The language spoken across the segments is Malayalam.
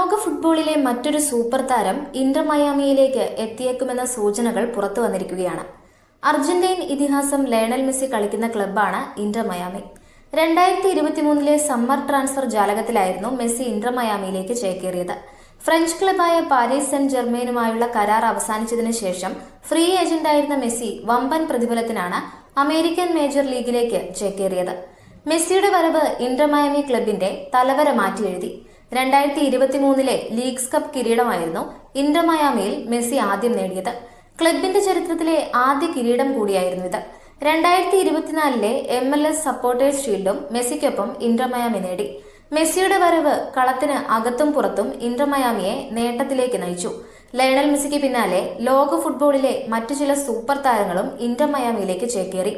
ലോക ഫുട്ബോളിലെ മറ്റൊരു സൂപ്പർ താരം ഇന്റർ മയാമിയിലേക്ക് എത്തിയേക്കുമെന്ന സൂചനകൾ പുറത്തു വന്നിരിക്കുകയാണ്. അർജന്റീൻ ഇതിഹാസം ലയണൽ മെസ്സി കളിക്കുന്ന ക്ലബ്ബാണ് ഇന്റർ മയാമി. രണ്ടായിരത്തി ഇരുപത്തിമൂന്നിലെ സമ്മർ ട്രാൻസ്ഫർ ജാലകത്തിലായിരുന്നു മെസ്സി ഇന്റർ മയാമിയിലേക്ക് ചേക്കേറിയത്. ഫ്രഞ്ച് ക്ലബായ പാരീസ് സെന്റ് ജെർമെയിനുമായുള്ള കരാർ അവസാനിച്ചതിനു ശേഷം ഫ്രീ ഏജന്റായിരുന്ന മെസ്സി വമ്പൻ പ്രതിഫലത്തിനാണ് അമേരിക്കൻ മേജർ ലീഗിലേക്ക് ചേക്കേറിയത്. മെസ്സിയുടെ വരവ് ഇന്റർ മയാമി ക്ലബിന്റെ തലവര മാറ്റിയെഴുതി. രണ്ടായിരത്തി ഇരുപത്തിമൂന്നിലെ ലീഗ്സ് കപ്പ് കിരീടമായിരുന്നു ഇന്റർ മയാമിയിൽ മെസ്സി ആദ്യം നേടിയത്. ക്ലബിന്റെ ചരിത്രത്തിലെ ആദ്യ കിരീടം കൂടിയായിരുന്നു ഇത്. രണ്ടായിരത്തി ഇരുപത്തിനാലിലെ എം എൽ എസ് സപ്പോർട്ടേഴ്സ് ഷീൽഡും മെസ്സിക്കൊപ്പം ഇന്റർ മയാമി നേടി. മെസ്സിയുടെ വരവ് കളത്തിന് അകത്തും പുറത്തും ഇന്റർ മയാമിയെ നേട്ടത്തിലേക്ക് നയിച്ചു. ലയണൽ മെസ്സിക്ക് പിന്നാലെ ലോക ഫുട്ബോളിലെ മറ്റു ചില സൂപ്പർ താരങ്ങളും ഇന്റർ മയാമിയിലേക്ക് ചേക്കേറി.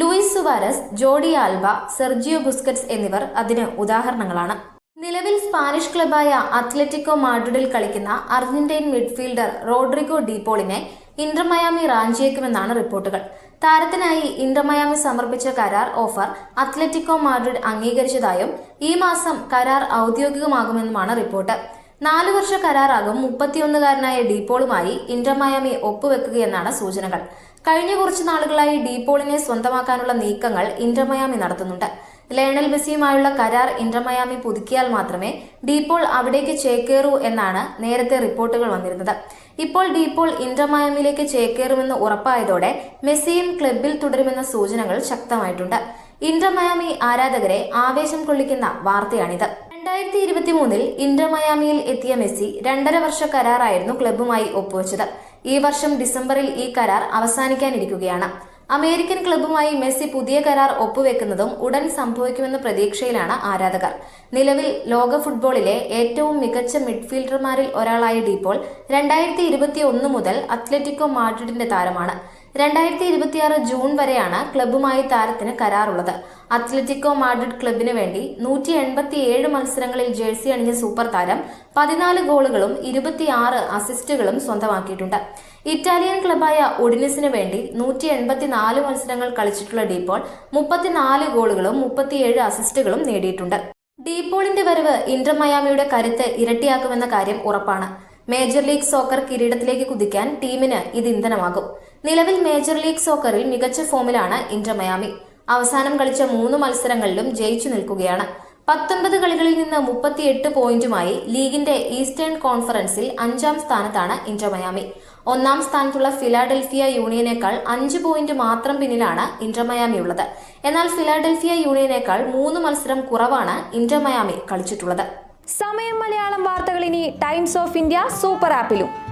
Luis Suarez Jordi Alba Sergio Busquets എന്നിവർ അതിന് ഉദാഹരണങ്ങളാണ്. നിലവിൽ സ്പാനിഷ് ക്ലബായ അത്ലറ്റിക്കോ മാഡ്രിഡിൽ കളിക്കുന്ന അർജന്റൈൻ മിഡ്ഫീൽഡർ റോഡ്രിഗോ ഡീപോളിനെ ഇന്റർമയാമി റാഞ്ചിയേക്കുമെന്നാണ് റിപ്പോർട്ടുകൾ. താരത്തിനായി ഇന്റർമയാമി സമർപ്പിച്ച കരാർ ഓഫർ അത്ലറ്റിക്കോ മാഡ്രിഡ് അംഗീകരിച്ചതായും ഈ മാസം കരാർ ഔദ്യോഗികമാകുമെന്നുമാണ് റിപ്പോർട്ട്. നാലു വർഷ കരാറാകും മുപ്പത്തിയൊന്നുകാരനായ ഡീപോളുമായി ഇന്റർമയാമി ഒപ്പുവെക്കുകയെന്നാണ് സൂചനകൾ. കഴിഞ്ഞ കുറച്ചു നാളുകളായി ഡീപോളിനെ സ്വന്തമാക്കാനുള്ള നീക്കങ്ങൾ ഇന്റർമയാമി നടത്തുന്നുണ്ട്. ലയണൽ മെസ്സിയുമായുള്ള കരാർ ഇന്റർമയാമി പുതുക്കിയാൽ മാത്രമേ ഡീപോൾ അവിടേക്ക് ചേക്കേറൂ എന്നാണ് നേരത്തെ റിപ്പോർട്ടുകൾ വന്നിരുന്നത്. ഇപ്പോൾ ഡീപോൾ ഇന്റർമയാമിയിലേക്ക് ചേക്കേറുമെന്ന് ഉറപ്പായതോടെ മെസ്സിയും ക്ലബിൽ തുടരുമെന്ന സൂചനകൾ ശക്തമായിട്ടുണ്ട്. ഇന്റർമയാമി ആരാധകരെ ആവേശം കൊള്ളിക്കുന്ന വാർത്തയാണിത്. രണ്ടായിരത്തി ഇരുപത്തി മൂന്നിൽ എത്തിയ മെസ്സി രണ്ടര വർഷ കരാറായിരുന്നു ക്ലബ്ബുമായി ഒപ്പുവെച്ചത്. ഈ വർഷം ഡിസംബറിൽ ഈ കരാർ അവസാനിക്കാനിരിക്കുകയാണ്. അമേരിക്കൻ ക്ലബ്ബുമായി മെസ്സി പുതിയ കരാർ ഒപ്പുവെക്കുന്നതും ഉടൻ സംഭവിക്കുമെന്ന പ്രതീക്ഷയിലാണ് ആരാധകർ. നിലവിൽ ലോക ഫുട്ബോളിലെ ഏറ്റവും മികച്ച മിഡ്ഫീൽഡർമാരിൽ ഒരാളായ ഡീപോൾ രണ്ടായിരത്തി മുതൽ അത്ലറ്റിക്കോ മാഡ്രിഡിന്റെ താരമാണ്. രണ്ടായിരത്തി ഇരുപത്തിയാറ് ജൂൺ വരെയാണ് ക്ലബ്ബുമായി താരത്തിന് കരാറുള്ളത്. അത്ലറ്റിക്കോ മാഡ്രിഡ് ക്ലബിന് വേണ്ടി നൂറ്റി എൺപത്തിയേഴ് മത്സരങ്ങളിൽ ജേഴ്സി അണിഞ്ഞ സൂപ്പർ താരം പതിനാല് ഗോളുകളും ഇരുപത്തിയാറ് അസിസ്റ്റുകളും സ്വന്തമാക്കിയിട്ടുണ്ട്. ഇറ്റാലിയൻ ക്ലബായ ഒഡിനിസിന് വേണ്ടി നൂറ്റി എൺപത്തിനാല് മത്സരങ്ങൾ കളിച്ചിട്ടുള്ള ഡീപോൾ മുപ്പത്തിനാല് ഗോളുകളും മുപ്പത്തിയേഴ് അസിസ്റ്റുകളും നേടിയിട്ടുണ്ട്. ഡീപോളിന്റെ വരവ് ഇന്റർ മയാമിയുടെ കരുത്ത് ഇരട്ടിയാക്കുമെന്ന കാര്യം ഉറപ്പാണ്. മേജർ ലീഗ് സോക്കർ കിരീടത്തിലേക്ക് കുതിക്കാൻ ടീമിന് ഇത് ഇന്ധനമാകും. നിലവിൽ മേജർ ലീഗ് സോക്കറിൽ മികച്ച ഫോമിലാണ് ഇന്റർ മയാമി. അവസാനം കളിച്ച മൂന്ന് മത്സരങ്ങളിലും ജയിച്ചു നിൽക്കുകയാണ്. പത്തൊൻപത് കളികളിൽ നിന്ന് മുപ്പത്തിയെട്ട് പോയിന്റുമായി ലീഗിന്റെ ഈസ്റ്റേൺ കോൺഫറൻസിൽ അഞ്ചാം സ്ഥാനത്താണ് ഇന്റർ മയാമി. ഒന്നാം സ്ഥാനത്തുള്ള ഫിലാഡൽഫിയ യൂണിയനേക്കാൾ അഞ്ച് പോയിന്റ് മാത്രം പിന്നിലാണ് ഇന്റർ മയാമി ഉള്ളത്. എന്നാൽ ഫിലാഡൽഫിയ യൂണിയനേക്കാൾ മൂന്ന് മത്സരം കുറവാണ് ഇന്റർ മയാമി കളിച്ചിട്ടുള്ളത്. സമയം മലയാളം വാർത്തകൾ ഇനി ടൈംസ് ഓഫ് ഇന്ത്യ സൂപ്പർ ആപ്പിലും.